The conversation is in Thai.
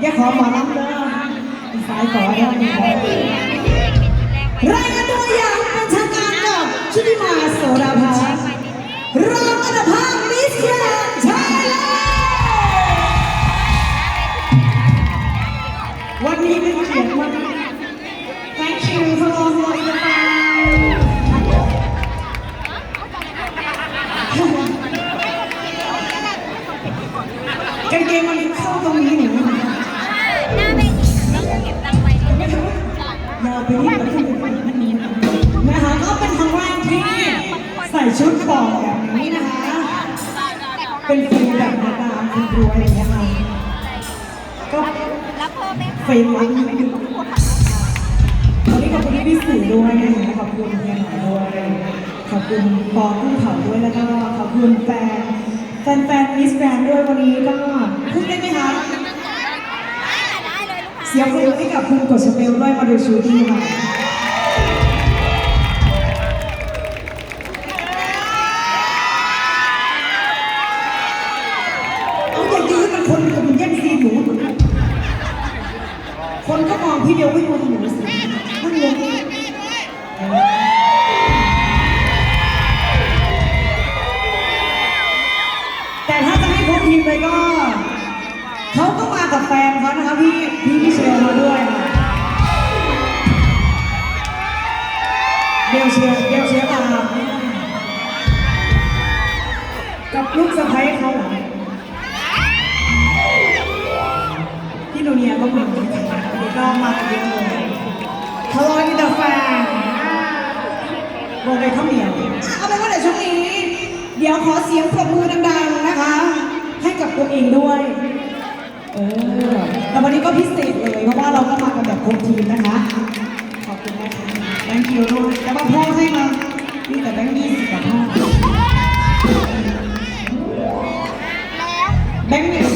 อย่าขอหมอลำเด้อสายขอเด้อรายงานตัวอย่างเป็นทางการกับชุติมาโสดาภารองอันดับห้ามิสแกรนด์ไทยแลนด์วันนี้เป็นเกียรติมาก Thank you for holding the fire กางเกงมันเข้าตรงนี้หนู ส่ชุดปอกแบบนี้นะคะ เป็นฟิลแบบมาดามคุณครูอะไรอย่างเงี้ยค่ะก็แล้วเพิ่มไหมเฟรมไว้นิดนึงวันนี้ขอบคุณพี่สื่อด้วยนะคะขอบคุณเฮียหน่อยด้วยขอบคุณปอกุ้งเผาด้วยแล้วก็ขอบคุณแฟนแฟนแฟนมิสแกรนด้วยวันนี้ก็พูดได้ไหมคะได้เลยลูกค้าเสียงปรบมือให้กับคุณกดสเปลด้วยมาดูชูดี้ค่ะ คนก็มองพี่เดียวไม่มองหนูสิมันงงแต่ถ้าจะให้ครบทีมเลยก็ เขาก็มากับแฟนเขานะคะพี่พี่มิเชลมาด้วยค่ะเดลเชียร์เดลเชียร์ตามกับลูกสะใภ้เขาเหรอพี่โนเนียก็มา ทะเลาะกันแต่แฟนวงในข้าวเหนียวเอาเป็นว่าเดี๋ยวช่วงนี้ เดี๋ยวขอเสียงปรบมือดังๆนะคะ ให้กับตัวเองด้วย เออแต่วันนี้ก็พิเศษเลยเพราะว่าเราก็มากันแบบครบทีมนะคะ ขอบคุณนะคะแบงค์คิวด้วยแต่ว่าพ่อให้มามีแต่แบงค์ยี่สิบกับพ่อแบงค์หนึ่งเนี่ย